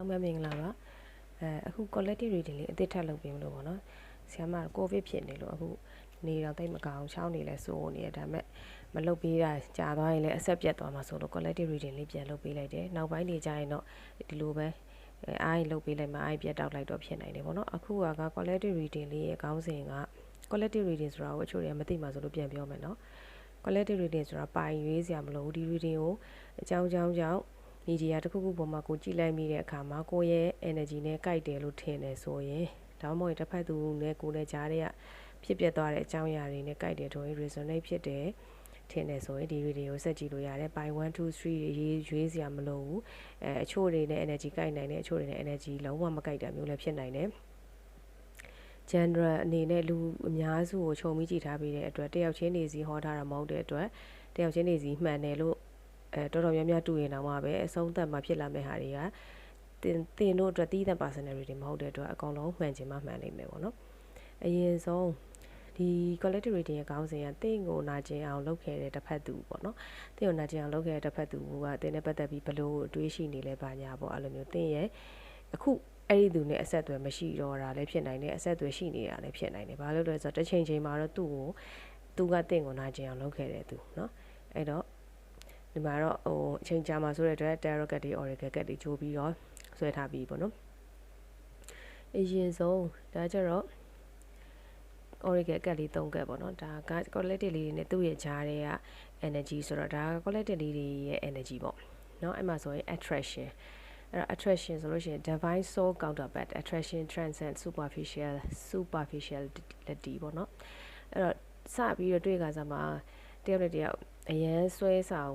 အမမင်္ဂလာပါအဲအခု collective reading လေးအသစ်ထပ်လုပ်ပေးမလို့ပေါ့နော်ဆရာမကိုဗစ်ဖြစ်နေလို့အခုနေတော့တိတ်မကောင်းချောင်းနေလဲစိုးနေရဒါပေမဲ့မလုပ်ပေးတာကြာသွားရင်လည်းအဆက်ပြတ်သွားမှာဆိုလို့ collective reading လေးပြန်လုပ်ပေးလိုက်တယ်နောက်ပိုင်းနေကြရင်တော့ဒီလိုပဲအဲအားရင်လုပ်ပေးလိုက်မှအားရင်ပြတ်တောက်လိုက်တော့ဖြစ်နိုင်တယ်ပေါ့နော်အခုက collective reading လေးရဲ့ခေါင်းစဉ်က collective reading ဆိုတာကိုအချို့တွေကမသိမှဆိုလို့ပြန်ပြောမယ်နော် collective reading ဆိုတာပိုင်ရွေးစရာမလိုဘူးဒီ reading ကိုအကြောင်းအကြောင်းကြောင့် မီဒီယာတစ်ခုခုပေါ်မှာကိုကြည့်လိုက်မိတဲ့အခါမှာကိုယ့်ရဲ့ energy နဲ့ကြိုက်တယ်လို့ထင်တယ်ဆိုရင်ဒါမှမဟုတ်တစ်ဖက်သူနဲ့ကိုယ်နဲ့ကြားတဲ့ဖြစ်ပျက်သွားတဲ့အကြောင်းအရာတွေနဲ့ကြိုက်တယ်ဆိုရင် resonate ဖြစ်တယ်ထင်တယ်ဆိုရင်ဒီ video ကိုဆက်ကြည့်လို့ရတယ်ပိုင်း1 2 3ရေးရွေးစရာမလိုဘူးအဲအချို့တွေနဲ့ energy ကြိုက်နိုင်တယ်အချို့တွေနဲ့ energy လုံးဝမကြိုက်တာမျိုးလည်းဖြစ်နိုင်တယ် general အနေနဲ့လူအများစုကိုခြုံပြီးကြည့်ထားပြီးတဲ့အတွက်တယောက်ချင်းနေစီဟောထားတာမဟုတ်တဲ့အတွက်တယောက်ချင်းနေစီမှန်တယ်လို့ အဲတော်တော်များများတူရင်တော့မှပဲအဆုံးသတ်မှာဖြစ်လာမယ့်ဟာတွေကတင်တင်တို့အတွက်တီးတဲ့ personality မဟုတ်တဲ့အတွက်အကောင်လုံးမှန်ချင်မှမှန်နိုင်မယ်ပေါ့နော်အရင်ဆုံးဒီ collective rating ရဲ့ခေါင်းစဉ်ကတင့်ကိုနာကျင်အောင်လုပ်ခဲ့တဲ့တစ်ဖက်သူပေါ့နော်တင့်ကိုနာကျင်အောင်လုပ်ခဲ့တဲ့တစ်ဖက်သူကတင်းနဲ့ပတ်သက်ပြီးဘလို့တွေးရှိနေလဲပါညာပေါ့အဲ့လိုမျိုးတင့်ရဲ့အခုအဲ့ဒီသူနဲ့အဆက်အသွယ်မရှိတော့တာလည်းဖြစ်နိုင်တယ်အဆက်အသွယ်ရှိနေတာလည်းဖြစ်နိုင်တယ်ဘာလို့လဲဆိုတော့တစ်ချိန်ချိန်မှာတော့သူ့ကိုသူကတင့်ကိုနာကျင်အောင်လုပ်ခဲ့တဲ့သူเนาะအဲ့တော့ ဒီမှာတော့ဟိုအချိန်ကြာမှာဆိုတဲ့အတွက် tarot card တွေ oracle card တွေချိုးပြီးတော့ဆွဲထားပြီးပေါ့နော်အရင်ဆုံးဒါကြတော့ oracle card လေး၃ကတ်ပေါ့နော်ဒါက collective လေးတွေနဲ့သူ့ရဲ့ဂျားတွေက energy ဆိုတော့ဒါ collective လေးတွေရဲ့ energy ပေါ့နော်အဲ့မှာဆိုရင် attraction အဲ့တော့ attraction ဆိုလို့ရှိရင် divine soul counterpart attraction transcend superficial superficiality ပေါ့နော်အဲ့တော့စပြီးတော့တွေ့ကြစားမှာတယောက်နဲ့တယောက်အရန်ဆွဲဆောင်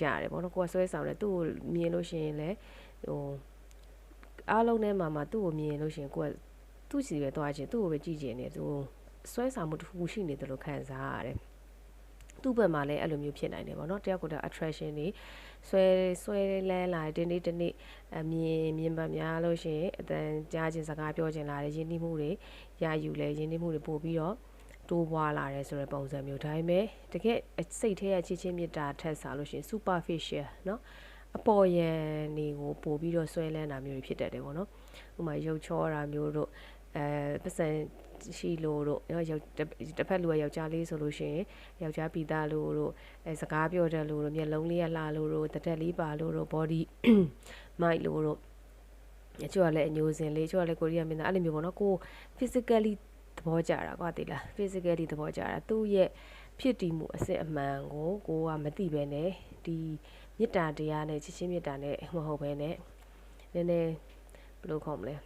ကြတယ်ပေါ့နော်ကိုကဆွဲဆောင်တယ်သူ့ကိုမြင်လို့ရှိရင်လည်းဟိုအားလုံးထဲမှာမှာသူ့ကိုမြင်လို့ရှိရင်ကိုကသူ့စီပဲသွားခြင်းသူ့ကိုပဲကြည့်ခြင်းနေသူဆွဲဆောင်မှုတစ်ခုရှိနေတယ်လို့ခံစားရတယ်သူ့ဘက်မှာလည်းအဲ့လိုမျိုးဖြစ်နိုင်တယ်ပေါ့နော်တယောက်ကိုတယောက် attraction တွေဆွဲဆွဲလဲလာဒီနေ့ဒီနေ့အမြင်မြင်ပါများလို့ရှိရင်အတန်ကြားခြင်းစကားပြောခြင်းလာတယ်ယဉ်နှီးမှုတွေရာယူလဲယဉ်နှီးမှုတွေပို့ပြီးတော့ တိုးပွားလာတယ်ဆိုတဲ့ပုံစံမျိုးဒါပေမဲ့တကယ်စိတ်ထဲရချစ်ချင်းမြတ်တာထက်စားလို့ရှိရင် superficial เนาะအပေါ်ယံနေကိုပို့ပြီးတော့ဆွဲလန်းတာမျိုးတွေဖြစ်တတ်တယ်ပေါ့နော်ဥပမာရုပ်ချောတာမျိုးတို့အဲပတ်စံရှိလို့တို့ယောက်တစ်ဖက်လူကယောက်ျားလေးဆိုလို့ရှိရင်ယောက်ျားပီသားလို့တို့အဲစကားပြောတတ်လို့တို့မျက်လုံးလေးကလှလို့တို့တတက်လေးပါလို့တို့ body mic လို့တို့အချို့ကလည်းအညိုစင်လေးအချို့ကလည်းကိုရီးယားမင်းသားအဲ့လိုမျိုးပေါ့နော်ကို physically သဘောကျတာကွာတိလား physically သဘောကျတာသူ့ရဲ့ဖြစ်တည်မှုအစစ်အမှန်ကိုကိုကမသိဘဲနဲ့ဒီမေတ္တာတရားနဲ့ချစ်ချင်းမေတ္တာနဲ့မဟုတ်ဘဲနဲ့နည်းနည်းဘယ်လိုခေါ်မလဲ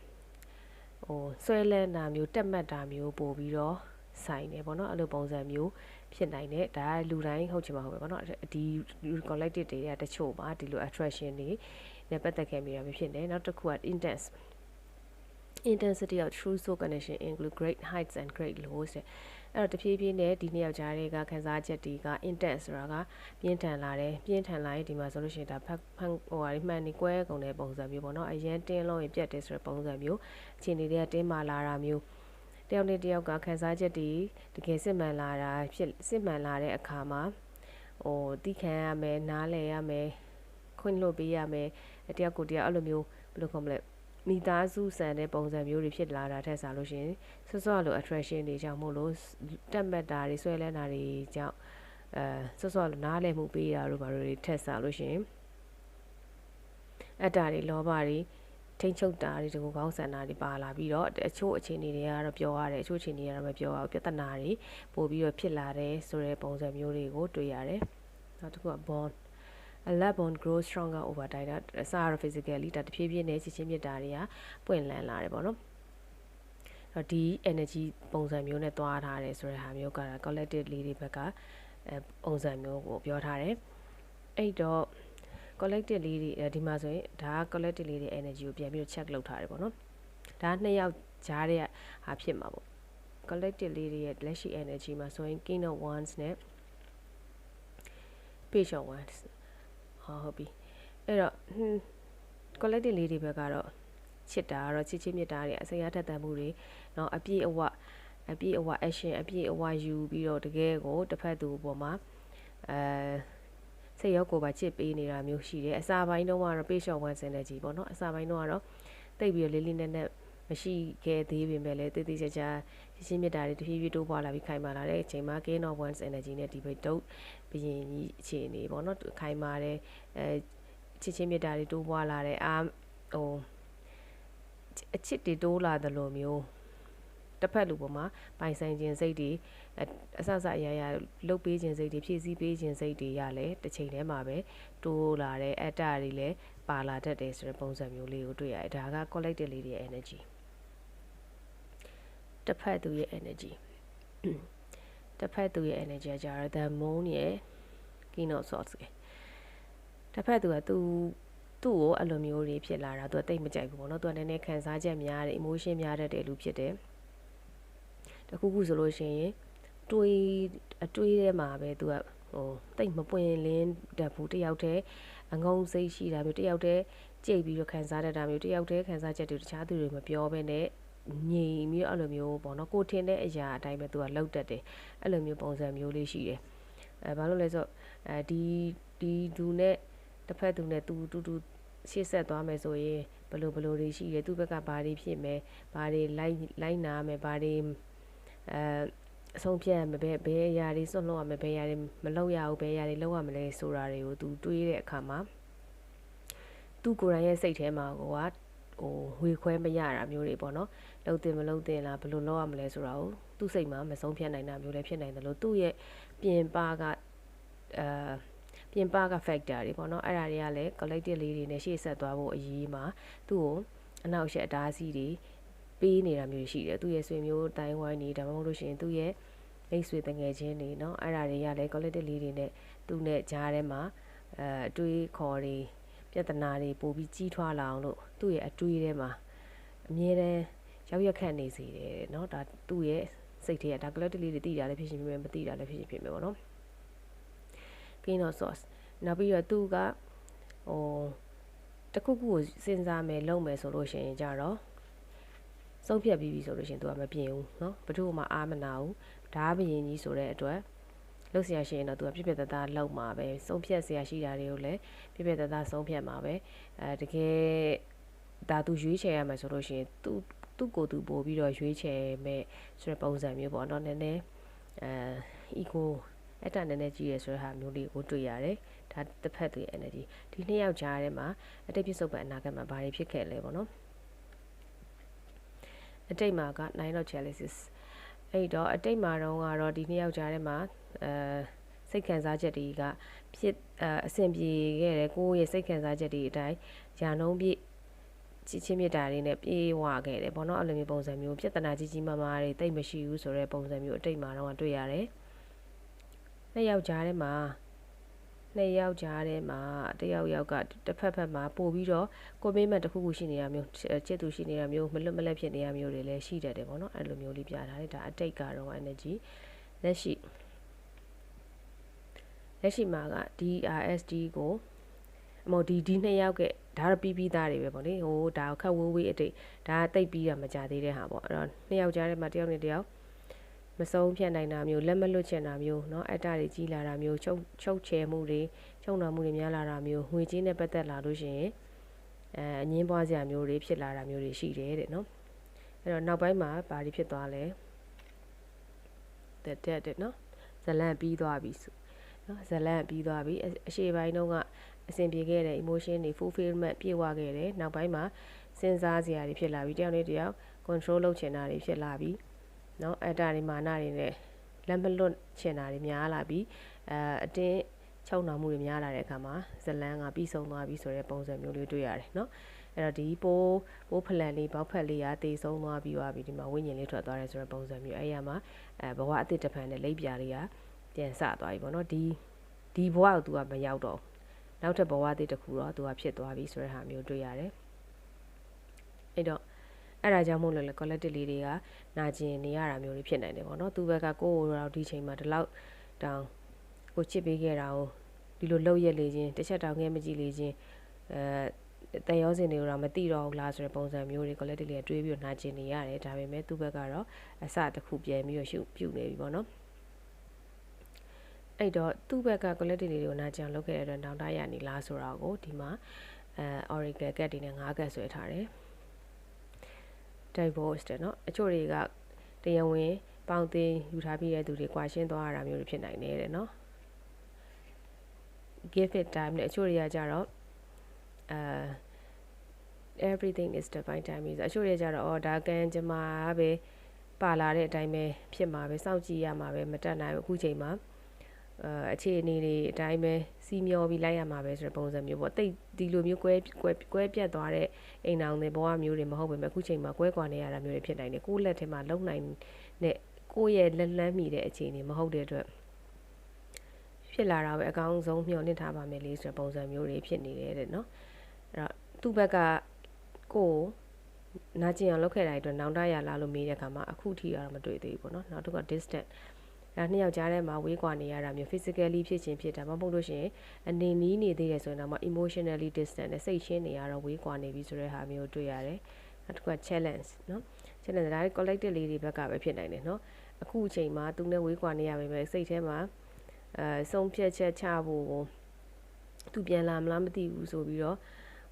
ဟိုဆွဲလန်းတာမျိုးတက်မှတ်တာမျိုးပို့ပြီးတော့ဆိုင်တယ်ပေါ့နော်အဲ့လိုပုံစံမျိုးဖြစ်နိုင်တယ်ဒါကလူတိုင်းဟုတ်ချင်မှာဟုတ်ပဲပေါ့နော်ဒီ collective တွေကတချို့ပါဒီလို attraction တွေနဲ့ပတ်သက်ခဲ့မိတာဖြစ်နေနောက်တစ်ခုက intense intensity of true soul connection include great heights and great lows တဲ့အဲ့တော့တဖြည်းဖြည်းနဲ့ဒီနှစ်ယောက်ကြားတွေကခန်းစားချက်တွေက intense ဆိုတာကပြင်းထန်လာတယ်ပြင်းထန်လာရင်ဒီမှာဆိုလို့ရှိရင်ဒါဖက်ဖန်ဟိုဟာမှန်နေကွဲကုန်တဲ့ပုံစံမျိုးပေါ့နော်အရင်တင်းလုံးရင်ပြတ်တယ်ဆိုတဲ့ပုံစံမျိုးအခြေအနေတွေကတင်းမာလာတာမျိုးတယောက်နဲ့တယောက်ကခန်းစားချက်တွေတကယ်စစ်မှန်လာတာဖြစ်စစ်မှန်လာတဲ့အခါမှာဟိုတီးခံရမယ်နားလည်ရမယ်ခွင့်လွှတ်ပေးရမယ်တယောက်ကိုတယောက်အဲ့လိုမျိုးဘယ်လိုခေါ်မလဲ မိသားစုဆန်တဲ့ပုံစံမျိုးတွေဖြစ်လာတာထက်စားလို့ရှင်ဆွဆွလို attraction တွေကြောင့်မို့လို့တက်မှတ်တာတွေဆွဲလန်းတာတွေကြောင့်အဲဆွဆွလိုနားလည်မှုပေးတာတို့ဘာလို့တွေထက်စားလို့ရှင်အတ္တတွေလောဘတွေထိန်ချုပ်တာတွေဒီကိုကောင်းဆန္ဒတွေပါလာပြီးတော့အချို့အခြေအနေတွေကတော့ပြောရတယ်အချို့အခြေအနေတွေကတော့မပြောရဘူးပြဿနာတွေပို့ပြီးတော့ဖြစ်လာတယ်ဆိုတဲ့ပုံစံမျိုးတွေကိုတွေ့ရတယ်နောက်တစ်ခုက bond a love bond grows stronger over time ဒါအစားရ physically ဒါတဖြည်းဖြည်းနဲ့ချစ်ချင်းမြတ်တာတွေကပွင့်လန်းလာတယ်ပေါ့နော်တော့ဒီ energy ပုံစံမျိုးနဲ့သွားထားတယ်ဆိုတဲ့ဟာမျိုးက collective လေးတွေဘက်ကအဲပုံစံမျိုးကိုပြောထားတယ်အဲ့တော့ collective လေးတွေဒီမှာဆိုရင်ဒါက collective လေးတွေ energy ကိုပြန်ပြီးတော့ check လုပ်ထားတယ်ပေါ့နော်ဒါနှစ်ယောက်ကြားတဲ့ဟာဖြစ်မှာပေါ့ collective လေးတွေရဲ့လက်ရှိ energy မှာဆိုရင် king of wands နဲ့ page of wands ဟောဟုတ်ပြီအဲ့တော့ collective လေးတွေဘက်ကတော့ချစ်တာကတော့ချစ်ချင်းမြတ်တာတွေအစိမ်းအထက်တန်မှုတွေเนาะအပြည့်အဝအပြည့်အဝ action အပြည့်အဝယူပြီးတော့တကယ်ကိုတစ်ဖက်သူပေါ်မှာအဲ စိတ်ရောကိုယ်ပါချစ်ပေးနေတာမျိုးရှိတယ်အစာပိုင်းတော့ကတော့ page shot one synergy ပေါ့နော်အစာပိုင်းတော့ကတော့တိတ်ပြီးလေးလေးနက်နက် မရှိခဲ့သေးပေမဲ့လည်းတည်တည်ချာချာရှင်းရှင်းမြတ်တာတွေတဖြည်းဖြည်းတိုးပွားလာပြီးခိုင်မာလာတဲ့အချိန်မှာ gain of one's energy နဲ့ဒီဘက်တုတ်ဘရင်ကြီးအခြေအနေပေါ့နော်ခိုင်မာတဲ့အဲချစ်ချင်းမြတ်တာတွေတိုးပွားလာတဲ့အာဟိုအချစ်တွေတိုးလာသလိုမျိုးတစ်ဖက်လူပေါ်မှာပိုင်ဆိုင်ခြင်းစိတ်တွေအဆအဆအရာရာလုတ်ပေးခြင်းစိတ်တွေဖြည့်ဆည်းပေးခြင်းစိတ်တွေရလဲတစ်ချိန်တည်းမှာပဲတိုးလာတဲ့အတ္တတွေလည်းပါလာတတ်တယ်ဆိုတဲ့ပုံစံမျိုးလေးကိုတွေ့ရတယ်ဒါက collective လေးတွေရဲ့ energy တစ်ဖက်သူရဲ့ energy တစ်ဖက်သူရဲ့ energy ကကြတော့ the moon ရဲ့ keynote source ကတစ်ဖက်သူကသူသူ့ကိုအဲ့လိုမျိုးတွေဖြစ်လာတာသူကတိတ်မကြိုက်ဘူးပေါ့နော်သူကနည်းနည်းခံစားချက်များတယ် emotion များတတ်တဲ့လူဖြစ်တယ်တခုခုဆိုလို့ရှိရင်တွေးအတွေးထဲမှာပဲသူကဟိုတိတ်မပွင့်လင်းတတ်ဘူးတယောက်တည်းအငုံစိတ်ရှိတာမျိုးတယောက်တည်းကြိတ်ပြီးတော့ခံစားတတ်တာမျိုးတယောက်တည်းခံစားချက်တွေတခြားသူတွေမပြောဘဲနဲ့ ငြိမ်ပြီးအဲ့လိုမျိုးပေါ့နော်ကိုထင်တဲ့အရာအတိုင်းပဲသူကလောက်တတ်တယ်အဲ့လိုမျိုးပုံစံမျိုးလေးရှိတယ်အဲဘာလို့လဲဆိုတော့အဲဒီဒီသူနဲ့တစ်ဖက်သူနဲ့တူတူတူရှေ့ဆက်သွားမယ်ဆိုရင်ဘယ်လိုဘယ်လိုတွေရှိတယ်သူ့ဘက်ကဘာတွေဖြစ်မယ်ဘာတွေလိုက်လိုက်နာမယ်ဘာတွေအဲအဆုံးဖြတ်ရမယ်ဘယ်ဘယ်အရာတွေစွန့်လွတ်ရမယ်ဘယ်အရာတွေမလုပ်ရဘူးဘယ်အရာတွေလုပ်ရမလဲဆိုတာတွေကိုသူတွေးတဲ့အခါမှာသူ့ကိုယ်တိုင်ရဲ့စိတ်ထဲမှာက ဟိုဝေခွဲမရတာမျိုးတွေပေါ့နော်လှုပ်တင်မလှုပ်တင်လားဘယ်လိုလုပ်ရမလဲဆိုတာကိုသူ့စိတ်မှာမဆုံးဖြတ်နိုင်တာမျိုးလည်းဖြစ်နိုင်တယ်လို့သူ့ရဲ့ပြင်ပကအာပြင်ပက factor တွေပေါ့နော်အဲ့ဒါတွေကလည်း collective လေးတွေနဲ့ရှေ့ဆက်သွားဖို့အရေးမှာသူ့ကိုအနောက်ရှက်အတားအဆီးတွေပေးနေတာမျိုးရှိတယ်သူ့ရဲ့ဆွေမျိုးတိုင်းဝိုင်းနေဒါမှမဟုတ်လို့ရှိရင်သူ့ရဲ့မိတ်ဆွေတငယ်ချင်းတွေเนาะအဲ့ဒါတွေကလည်း collective လေးတွေနဲ့သူ့နဲ့ကြားထဲမှာအဲအတွေးခေါ်တွေ ပြဿနာတွေပို့ပြီးကြီးထွားလာအောင်လို့သူ့ရဲ့အတွေးထဲမှာအမြဲတမ်းရောက်ရက်ခန့်နေစေတယ်เนาะဒါသူ့ရဲ့စိတ်ထဲကဒါ collective လေးတွေသိတာလည်းဖြစ်ရှင်ဖြစ်မယ်မသိတာလည်းဖြစ်ရှင်ဖြစ်မယ်ပေါ့နော် gain of source နောက်ပြီးတော့သူကဟိုတခုခုကိုစဉ်းစားမယ်လုပ်မယ်ဆိုလို့ရှိရင်ကြတော့ဆုံးဖြတ်ပြီးပြီဆိုလို့ရှိရင်သူကမပြင်ဘူးเนาะဘသူ့မှအားမနာဘူးဓာဘရင်ကြီးဆိုတဲ့အတွက် လှုပ်ဆရာရှိရင်တော့သူကပြည့်ပြည့်သားသားလှုပ်မှာပဲဆုံးဖြတ်ဆရာရှိတာတွေကိုလည်းပြည့်ပြည့်သားသားဆုံးဖြတ်မှာပဲအဲတကယ်ဒါသူရွေးချယ်ရမှာဆိုလို့ရှိရင်သူသူ့ကိုယ်သူပို့ပြီးတော့ရွေးချယ်မဲ့ဆိုတဲ့ပုံစံမျိုးပေါ့နော်နည်းနည်းအဲ ego အတန်နည်းနည်းကြီးရယ်ဆိုတဲ့ဟာမျိုးလေးကိုတွေ့ရတယ်ဒါတစ်ဖက်သူရဲ့ energy ဒီနှစ်ယောက်ကြားထဲမှာအတိတ်ပြစ်စုံပန်အနာဂတ်မှာဘာတွေဖြစ်ခဲ့လဲပေါ့နော်အတိတ်မှာက9 of challenges အဲ့တော့အတိတ်မှာတော့ကတော့ဒီနှစ်ယောက်ကြားထဲမှာအဲစိတ်ခံစားချက်တွေကဖြစ်အဆင်ပြေခဲ့တယ်ကိုယ့်ရဲ့စိတ်ခံစားချက်တွေအတိုင်းယာနှုံးပြည့်ချစ်ချင်းမြတ်တာတွေနဲ့ပြေးဝခဲ့တယ်ပေါ့နော်အဲ့လိုမျိုးပုံစံမျိုးပြဿနာကြီးကြီးမားမားတွေတိတ်မရှိဘူးဆိုတဲ့ပုံစံမျိုးအတိတ်မှာတော့တွေ့ရတယ်နှစ်ယောက်ကြားထဲမှာ နှစ်ယောက်ကြားထဲမှာတယောက်ယောက်ကတစ်ဖက်ဖက်မှာပို့ပြီးတော့ကိုမေးမှတစ်ခုခုရှိနေတာမျိုးချစ်သူရှိနေတာမျိုးမလွတ်မလပ်ဖြစ်နေတာမျိုးတွေလည်းရှိတတ်တယ်ပေါ့နော်အဲ့လိုမျိုးလေးပြထားတယ်ဒါအတိတ်ကတော့ energy လက်ရှိလက်ရှိမှာက DRSD ကိုအမော်ဒီဒီနှစ်ယောက်ကဒါတော့ပြီးပြီးသားတွေပဲပေါ့လေဟိုဒါခက်ဝေးဝေးအတိတ်ဒါတိတ်ပြီးတာမကြသေးတဲ့ဟာပေါ့အဲ့တော့နှစ်ယောက်ကြားထဲမှာတယောက်နဲ့တယောက် မဆုံးဖြတ်နိုင်တာမျိုးလက်မလွတ်ချင်တာမျိုးเนาะအတ္တတွေကြီးလာတာမျိုးချုပ်ချုပ်ချယ်မှုတွေချုပ်နှောင်မှုတွေများလာတာမျိုးငွေကြေးနဲ့ပတ်သက်လာလို့ရှိရင်အဲအငင်းပွားစရာမျိုးတွေဖြစ်လာတာမျိုးတွေရှိတယ်တဲ့เนาะအဲ့တော့နောက်ပိုင်းမှာဘာတွေဖြစ်သွားလဲတဲ့တဲ့တဲ့เนาะဇလန့်ပြီးသွားပြီเนาะဇလန့်ပြီးသွားပြီအရှိပိုင်းတုန်းကအဆင်ပြေခဲ့တဲ့ emotion တွေ fulfillment ပြည့်ဝခဲ့တယ်နောက်ပိုင်းမှာစဉ်းစားစရာတွေဖြစ်လာပြီတယောက်နဲ့တယောက် control လုပ်ချင်တာတွေဖြစ်လာပြီ နော်အတာဒီမာနတွေနဲ့လက်မလွတ်ချင်တာတွေများလာပြီးအဲအတင်းချုံနာမှုတွေများလာတဲ့အခါမှာဇလန်းကပြီးဆုံးသွားပြီဆိုတဲ့ပုံစံမျိုးလေးတွေ့ရတယ်နော်အဲ့တော့ဒီပိုးပိုးဖလန်လေးဘောက်ဖက်လေးကတေဆုံးသွားပြီးသွားပြီဒီမှာဝိညာဉ်လေးထွက်သွားတယ်ဆိုတဲ့ပုံစံမျိုးအဲ့ရမှာအဲဘဝအတိတ်တဖန်နဲ့လိပ်ပြာလေးကပြန်ဆသွားပြီပေါ့နော်ဒီဒီဘဝကို तू ကမရောက်တော့နောက်ထပ်ဘဝအတိတ်တစ်ခုတော့ तू ကဖြစ်သွားပြီဆိုတဲ့ဟာမျိုးတွေ့ရတယ်အဲ့တော့ အဲ့ဒါကြောင့်မို့လို့လေ collective လေးတွေကနာကျင်နေရတာမျိုးတွေဖြစ်နိုင်တယ်ပေါ့နော်သူ့ဘက်ကကိုယ်တော့ဒီချိန်မှာဒီလောက်တောင်ကိုချစ်ပေးခဲ့တာကိုဒီလိုလှုပ်ရက်လေချင်းတစ်ချက်တောင်ငဲမကြည့်လေချင်းအဲတန်ရောစင်တွေကိုတော့မသိတော့ဘူးလားဆိုတဲ့ပုံစံမျိုးတွေ collective လေးတွေးပြီးတော့နာကျင်နေရတယ်ဒါပေမဲ့သူ့ဘက်ကတော့အစတစ်ခုပြန်ပြီးတော့ရှုပ်ပြုတ်နေပြီပေါ့နော်အဲ့တော့သူ့ဘက်က collective လေးတွေကိုနာကြံလုပ်ခဲ့တဲ့အတွက်နောင်တရနေလားဆိုတာကိုဒီမှာအဲ oracle cat တွေနဲ့9 cat ဆွဲထားတယ် divorce တဲ့เนาะအချို့တွေကတရားဝင်ပေါင်းသိယူထားပြီးတဲ့သူတွေကွာရှင်းသွားရတာမျိုးတွေဖြစ်နိုင်တယ်တဲ့เนาะ give it time နဲ့အချို့တွေကကြတော့အဲ everything is divine timing ဆိုအချို့တွေကြတော့အော်ဒါကံကြမ္မာပဲပါလာတဲ့အတိုင်းပဲဖြစ်မှာပဲစောင့်ကြည့်ရမှာပဲမတက်နိုင်ဘူးအခုချိန်မှာ အဲအခြေအနေတွေအတိုင်းပဲစီမျောပြီးလိုက်ရမှာပဲဆိုတဲ့ပုံစံမျိုးပေါ့တိတ်ဒီလိုမျိုးကွဲကွဲကွဲပြတ်သွားတဲ့အိမ်အောင်တွေဘဝမျိုးတွေမဟုတ်ပေမဲ့အခုချိန်မှာကွဲကွာနေရတာမျိုးတွေဖြစ်နိုင်တယ်ကိုယ့်လက်ထဲမှာလုံနိုင်တဲ့ကိုယ့်ရဲ့လက်လန်းမိတဲ့အခြေအနေမဟုတ်တဲ့အတွက်ဖြစ်လာတာပဲအကောင်းဆုံးမျှော်လင့်ထားပါမယ်လေးဆိုတဲ့ပုံစံမျိုးတွေဖြစ်နေတယ်တဲ့နော်အဲ့တော့သူ့ဘက်ကကိုနာကျင်အောင်လုပ်ခဲ့တာအတွက်နောင်တရလာလို့မေးတဲ့အခါမှာအခုထိတော့မတွေ့သေးဘူးပေါ့နော်နောက်တစ်ခုက distant အဲနှစ်ယောက်ကြားထဲမှာဝေးကွာနေရတာမျိုး physically ဖြစ်ချင်းဖြစ်တာမဟုတ်လို့ရှိရင်အနေနီးနေသေးတယ်ဆိုရင်တော့ emotionally distant နဲ့စိတ်ရှင်းနေရတော့ဝေးကွာနေပြီဆိုတဲ့ဟာမျိုးတွေ့ရတယ်နောက်တစ်ခုက challenge နော် challenge ဒါ collective လေးတွေဘက်ကပဲဖြစ်နိုင်တယ်နော်အခုအချိန်မှာသူနဲ့ဝေးကွာနေရပေမဲ့စိတ်ထဲမှာအဲဆုံးဖြတ်ချက်ချဖို့ကိုသူပြန်လာမလားမသိဘူးဆိုပြီးတော့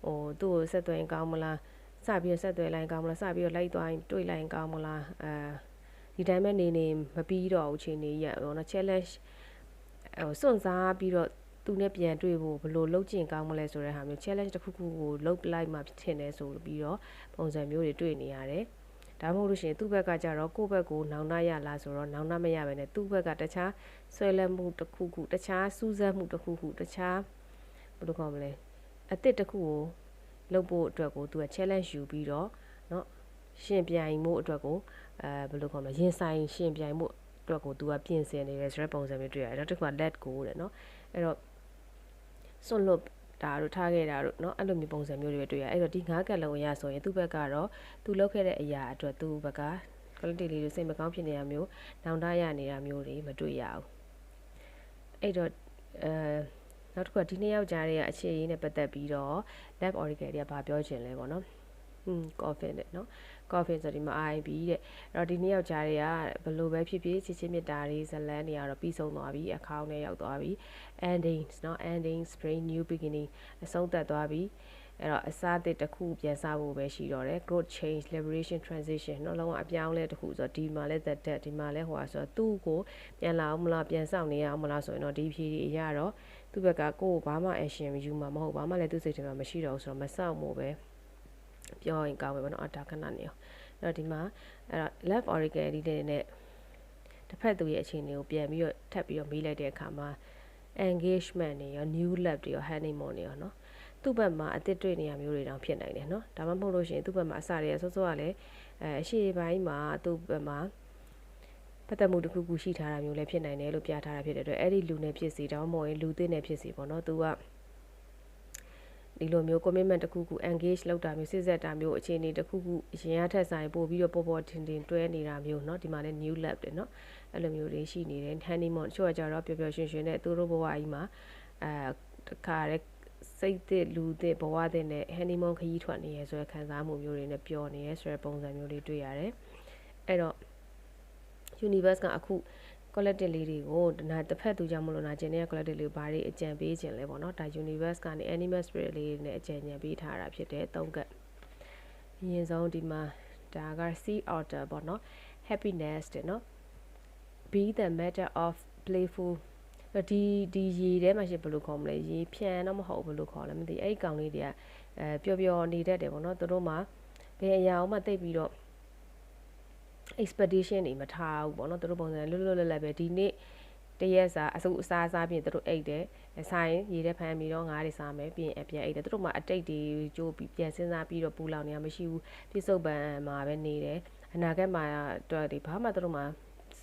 ဟိုသူ့ကိုဆက်သွယ်ရင်ကောင်းမလားစပြီးတော့ဆက်သွယ်လိုက်ကောင်းမလားစပြီးတော့လိုက်သွားရင်တွေ့လိုက်ကောင်းမလားအဲ ဒီတိုင်းပဲနေနေမပြီးတော့အချိန်ကြီးရပေါ့နော် challenge ဟိုစွန့်စားပြီးတော့သူနဲ့ပြန်တွေ့ဖို့ဘလို့လုပ်ကျင်ကောင်းမလဲဆိုတဲ့ဟာမျိုး challenge တစ်ခုခုကိုလုပ်လိုက်မှထင်တယ်ဆိုပြီးတော့ပုံစံမျိုးတွေတွေ့နေရတယ်ဒါမှမဟုတ်လို့ရှိရင်သူ့ဘက်ကကြတော့ကိုယ့်ဘက်ကိုနောင်တရလားဆိုတော့နောင်တမရပဲနဲ့သူ့ဘက်ကတခြားဆွဲလန်းမှုတစ်ခုခုတခြားစူးစမ်းမှုတစ်ခုခုတခြားဘယ်လိုခေါ်မလဲအစ်စ်တစ်ခုကိုလုပ်ဖို့အတွက်ကိုသူက challenge ယူပြီးတော့เนาะရှင်ပြိုင်မှုအတွက်ကို အဲဘယ်လိုခေါ်မလဲရင်ဆိုင်ရှင်ပြိုင်မှုအတွက်ကိုသူကပြင်ဆင်နေတယ်ဆိုတဲ့ပုံစံမျိုးတွေ့ရတယ်နောက်တစ်ခုက let go တဲ့เนาะအဲ့တော့စွန့်လွတ်တာတို့ထားခဲ့တာတို့เนาะအဲ့လိုမျိုးပုံစံမျိုးတွေတွေ့ရအဲ့တော့ဒီငါးကက်လုံးအရာဆိုရင်သူ့ဘက်ကတော့သူလုပ်ခဲ့တဲ့အရာအတွက်သူ့ဘက်က quality လေးတွေစိတ်မကောင်းဖြစ်နေတာမျိုးနောင်တရနေတာမျိုးတွေမတွေ့ရဘူးအဲ့တော့အဲနောက်တစ်ခုကဒီနှစ်ယောက်ကြားရဲ့အခြေအနေနဲ့ပတ်သက်ပြီးတော့ lab oracle တွေကဘာပြောချင်လဲပေါ့နော်อืม coffin တဲ့เนาะ coffin ဆိုဒီမှာ IB တဲ့အဲ့တော့ဒီနှစ်ယောက်ကြားတွေကဘလို့ပဲဖြစ်ဖြစ်ချစ်ချင်းမြတ်တာတွေဇလန်းတွေကတော့ပြီးဆုံးသွားပြီအခေါင်းနဲ့ရောက်သွားပြီ endings เนาะ ending spring new beginning အဆုံးသတ်သွားပြီအဲ့တော့အစားအသစ်တစ်ခုပြန်စဖို့ပဲရှိတော့တယ် growth change liberation transition เนาะလုံးဝအပြောင်းလဲတစ်ခုဆိုတော့ဒီမှာလဲ that that ဒီမှာလဲဟိုဟာဆိုတော့သူ့ကိုပြန်လာအောင်မလားပြန်ဆောင်နေရအောင်မလားဆိုရင်တော့ဒီဖြေတွေအရတော့သူ့ဘက်ကကိုယ်ဘာမှ action မယူမှာမဟုတ်ဘာမှလည်းသူ့စိတ်ထဲမှာမရှိတော့ဘူးဆိုတော့မဆောက်မို့ပဲပြောရင်ကောင်းပဲပေါ့နော်အတာခဏနေအောင် အဲ့တော့ဒီမှာအဲ့တော့ left oracle ဒီတဲ့နဲ့တစ်ဖက်သူရဲ့အခြေအနေကိုပြန်ပြီးတော့ထပ်ပြီးတော့မေးလိုက်တဲ့အခါမှာ engagement တွေရော new lab တွေရော honeymoon တွေရောเนาะသူ့ဘက်မှာအစ်စ်တွေ့နေရမျိုးတွေတောင်ဖြစ်နိုင်တယ်เนาะဒါမှမဟုတ်လို့ရှိရင်သူ့ဘက်မှာအစတွေကစောစောကလည်းအဲအရှိပိုင်းမှာသူ့ဘက်မှာပတ်သက်မှုတစ်ခုခုရှိထားတာမျိုးလည်းဖြစ်နိုင်တယ်လို့ပြထားတာဖြစ်တဲ့အတွက်အဲ့ဒီလူနဲ့ဖြစ်စီတော့မဟုတ်ရင်လူသိနဲ့ဖြစ်စီပေါ့နော်သူက ဒီလိုမျိုး commitment တစ်ခုခု engage လုပ်တာမျိုးစစ်ဆက်တာမျိုးအခြေအနေတစ်ခုခုအရင်ကထက်ဆိုင်ပို့ပြီးတော့ပေါ်ပေါ်တင်တင်တွဲနေတာမျိုးเนาะဒီမှာလည်း new lab တယ်เนาะအဲ့လိုမျိုးတွေရှိနေတယ် honeymoon ချို့ကကြတော့ပျော်ပျော်ရွှင်ရွှင်နဲ့သူတို့ဘဝကြီးမှာအဲတခါရဲစိတ်သစ်လူသစ်ဘဝသစ်နဲ့ honeymoon ခရီးထွက်နေရဲဆိုတဲ့ခံစားမှုမျိုးတွေနဲ့ပျော်နေရဲဆိုတဲ့ပုံစံမျိုးလေးတွေ့ရတယ်အဲ့တော့ universe ကအခု collective လေးတွေကိုနာတစ်ဖက်သူကြောင့်မလို့နာကျင်တဲ့ collective လေးဘာတွေအကြံပေးခြင်းလဲပေါ့နော်ဒါ universe ကနေ animal spirit လေးနဲ့အကြံဉာဏ်ပေးထားတာဖြစ်တဲ့သုံးကတ်အရင်ဆုံးဒီမှာဒါက sea otter ပေါ့နော် happiness တဲ့နော် be the matter of playful ဒီဒီရေထဲမှာရှိဘယ်လိုခေါ်မလဲရေဖြန်တော့မဟုတ်ဘယ်လိုခေါ်လဲမသိအဲ့ဒီကောင်လေးတွေကအဲပျော်ပျော်နေတတ်တယ်ပေါ့နော်သူတို့မှာဘယ်အရာမှတိတ်ပြီးတော့ expedition တွေမထားဘူးပေါ့နော်သူတို့ပုံစံလွတ်လွတ်လပ်လပ်ပဲဒီနေ့တရက်စာအစုအစားစားပြင်သူတို့အိတ်တယ်ဆိုင်ရေထဲဖမ်းပြီးတော့ငါးတွေစားမယ်ပြင်အပြန်အိတ်တယ်သူတို့မှအတိတ်တွေကြိုးပြီးပြန်စဉ်းစားပြီးတော့ပူလောင်နေရမရှိဘူးပြစ္ဆုတ်ပံမှာပဲနေတယ်အနာဂတ်မှာတော့ဒီဘာမှသူတို့မှ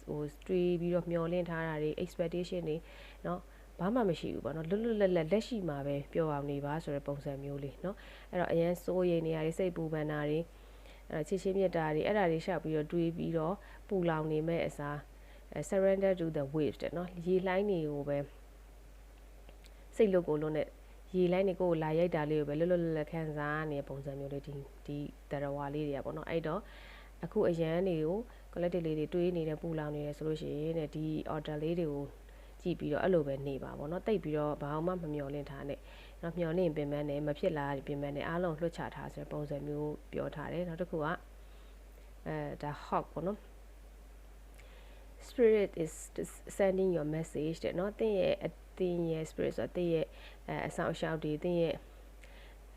ဟိုတွေးပြီးတော့မျောလင့်ထားတာတွေ expectation တွေเนาะဘာမှမရှိဘူးပေါ့နော်လွတ်လွတ်လပ်လပ်လက်ရှိမှာပဲပြောအောင်နေပါဆိုတဲ့ပုံစံမျိုးလေးเนาะအဲ့တော့အရန်စိုးရိမ်နေရတွေစိတ်ပူပန်တာတွေ အဲချစ်ချင်းမြတ်တာတွေအဲ့ဒါတွေရှောက်ပြီးတော့တွေးပြီးတော့ပူလောင်နေမဲ့အစား surrender to the wave တဲ့နော်ရေလိုင်းတွေကိုပဲစိတ်လွတ်ကိုလွတ်နဲ့ရေလိုင်းတွေကိုလာရိုက်တာလေးကိုပဲလွတ်လွတ်လပ်လပ်ခံစားနေပုံစံမျိုးလေးဒီဒီတရဝါလေးတွေကပေါ့နော်အဲ့တော့အခုအရန်တွေကို collective လေးတွေတွေးနေတယ်ပူလောင်နေတယ်ဆိုလို့ရှိရင်တဲ့ဒီ order လေးတွေကိုကြည့်ပြီးတော့အဲ့လိုပဲနေပါပေါ့နော်တိတ်ပြီးတော့ဘာမှမမျောလင့်ထားနဲ့ နော်မျောလင့်ပင်ပန်းနဲ့မဖြစ်လာပင်ပန်းနဲ့အားလုံးလွှတ်ချထားဆိုတဲ့ပုံစံမျိုးပြောထားတယ်နောက်တစ်ခုကအဲဒါ hawk ပေါ့နော် spirit is sending your message တဲ့เนาะသင်ရဲ့အသင်ရဲ့ spirit ဆိုတော့သင်ရဲ့အဲအဆောင်အရှောက်တွေသင်ရဲ့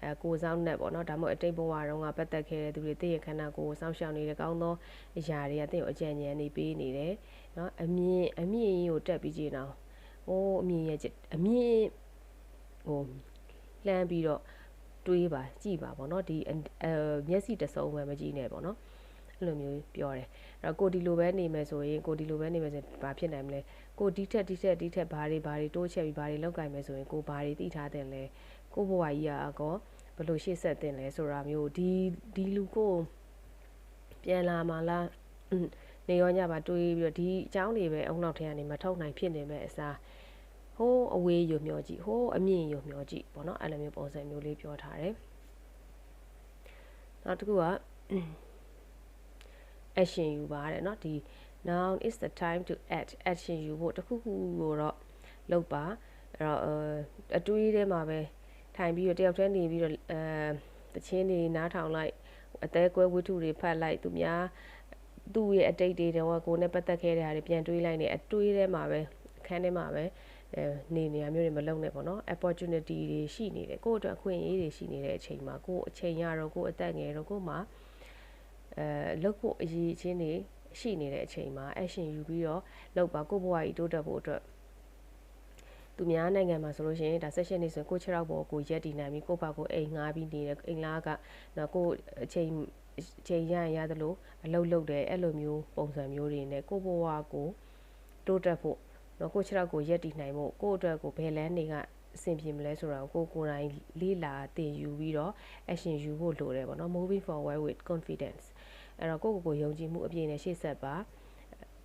အဲကိုစောင်းနဲ့ပေါ့နော်ဒါမှမဟုတ်အတိတ်ဘဝတုန်းကပတ်သက်ခဲ့တဲ့သူတွေတည့်ရခန္ဓာကိုယ်စောင့်ရှောက်နေတဲ့ကောင်းသောအရာတွေကတင့်ကိုအကြံဉာဏ်နေပေးနေတယ်เนาะအမြင့်အမြင့်ကြီးကိုတက်ပြီးကြည့်အောင်ဟိုးအမြင့်ရဲ့အမြင့်ဟို လှမ်းပြီးတော့တွေးပါကြည့်ပါပေါ့နော်ဒီအဲမျက်စိတစုံပဲမကြည့်နဲ့ပေါ့နော်အဲ့လိုမျိုးပြောတယ်အဲ့တော့ကိုဒီလိုပဲနေမယ်ဆိုရင်ကိုဒီလိုပဲနေမယ်ဆိုရင်ဘာဖြစ်နိုင်မလဲကိုဒီထက်ဒီထက်ဒီထက်ဘာတွေဘာတွေတိုးချက်ပြီးဘာတွေလောက်ကင်မယ်ဆိုရင်ကိုဘာတွေသိထားတယ်လဲကိုဘဝကြီးอ่ะကောဘယ်လိုရှေ့ဆက်တင်လဲဆိုတာမျိုးဒီဒီလူကိုပြန်လာမှလားနေရောညပါတွေးပြီးတော့ဒီအကြောင်းတွေပဲအုံနောက်ထဲကနေမထုတ်နိုင်ဖြစ်နေမဲ့အစား ဟိုးအဝေးယူမျောကြည့်ဟိုးအမြင့်ယူမျောကြည့်ပေါ့နော်အဲ့လိုမျိုးပုံစံမျိုးလေးပြောထားတယ်နောက်တစ်ခုက action ယူပါတဲ့เนาะဒီ now is the time to act action ယူဖို့တခုခုကိုတော့လုပ်ပါအဲ့တော့အတွေးထဲမှာပဲထိုင်ပြီးတော့တယောက်တည်းနေပြီးတော့အဲတချင်းတွေနားထောင်လိုက်အသေးကွဲဝိထုတွေဖတ်လိုက်သူများသူ့ရဲ့အတိတ်တွေတော့ကိုယ်နဲ့ပတ်သက်ခဲ့တဲ့ဟာတွေပြန်တွေးလိုက်နေအတွေးထဲမှာပဲအခန်းထဲမှာပဲအဲ နေနေရမျိုးတွေမလုပ်နဲ့ပေါ့နော် opportunity တွေရှိနေတယ်ကိုယ့်အတွက်အခွင့်အရေးတွေရှိနေတဲ့အချိန်မှာကိုယ်အချိန်ရတော့ကိုယ်အသက်ငယ်တော့ကိုယ်မှာအဲလုပ်ဖို့အရေးချင်းတွေရှိနေတဲ့အချိန်မှာ action ယူပြီးတော့လုပ်ပါကိုယ့်ဘဝကြီးတိုးတက်ဖို့အတွက်သူများနိုင်ငံမှာဆိုလို့ရှိရင်ဒါ session နေဆိုရင်ကိုခြေထောက်ပေါ်ကိုရက်တည်နိုင်ပြီးကိုယ့်ဘာကိုအိမ်ငှားပြီးနေတယ်အိမ်လားကနော်ကိုအချိန်အချိန်ရရင်ရသလိုအလုပ်လုပ်တယ်အဲ့လိုမျိုးပုံစံမျိုးတွေနဲ့ကိုယ့်ဘဝကိုတိုးတက်ဖို့ နော်ကိုခြေထောက်ကိုရက်တည်နိုင်ဖို့ကိုယ့်အတွက်ကိုဘယ်လန်းတွေကအဆင်ပြေမလဲဆိုတာကိုကိုယ်တိုင်လေးလာသင်ယူပြီးတော့ action ယူဖို့လိုတယ်ပေါ့နော် moving forward with confidence အဲ့တော့ကိုယ့်ကိုယ်ကိုယုံကြည်မှုအပြည့်နဲ့ရှေ့ဆက်ပါ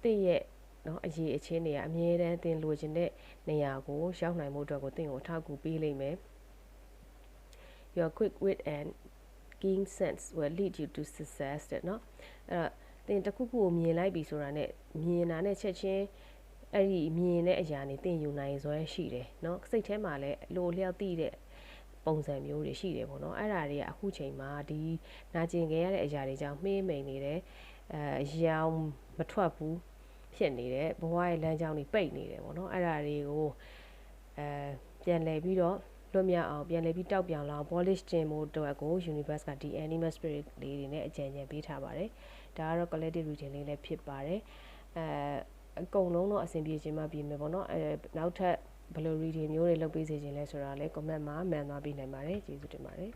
တင့်ရဲ့နော်အရေးအချင်းတွေကအမြဲတမ်းသင်လိုချင်တဲ့နေရာကိုရောက်နိုင်မှုအတွက်ကိုသင်ကိုထောက်ကူပေးလိမ့်မယ် Your quick wit and keen sense will lead you to success တဲ့နော်အဲ့တော့သင်တခုခုကိုမြင်လိုက်ပြီဆိုတာနဲ့မြင်တာနဲ့ချက်ချင်း အဲ့ဒီမြင်တဲ့အရာနေသင်ယူနိုင်စွဲရှိတယ်เนาะစိတ်ထဲမှာလည်းလိုလျောက်သိတဲ့ပုံစံမျိုးတွေရှိတယ်ပေါ့နော်အဲ့ဒါတွေကအခုချိန်မှာဒီနာကျင်ခဲ့ရတဲ့အရာတွေကြောင့်မှေးမိန်နေတယ်အဲရောင်မထွက်ဘူးဖြစ်နေတယ်ဘဝရဲ့လမ်းကြောင်းတွေပိတ်နေတယ်ပေါ့နော်အဲ့ဒါတွေကိုအဲပြန်လည်ပြီးတော့လွတ်မြောက်အောင်ပြန်လည်ပြီးတောက်ပြောင်လာအောင် polish တင်ဖို့အတွက်ကို universe ကဒီ animal spirit လေးတွေနဲ့အကြံဉာဏ်ပေးထားပါတယ်ဒါကတော့ collective reading လေးလည်းဖြစ်ပါတယ်အဲ အကုန်လုံးတော့အဆင်ပြေခြင်းမှပြင်မယ်ပေါ့နော်အဲနောက်ထပ်ဘယ်လို reading မျိုးတွေလုပ်ပေးစေခြင်းလဲဆိုတာလည်း comment မှာမှန်သွားပြီးနိုင်ပါတယ်ကျေးဇူးတင်ပါတယ်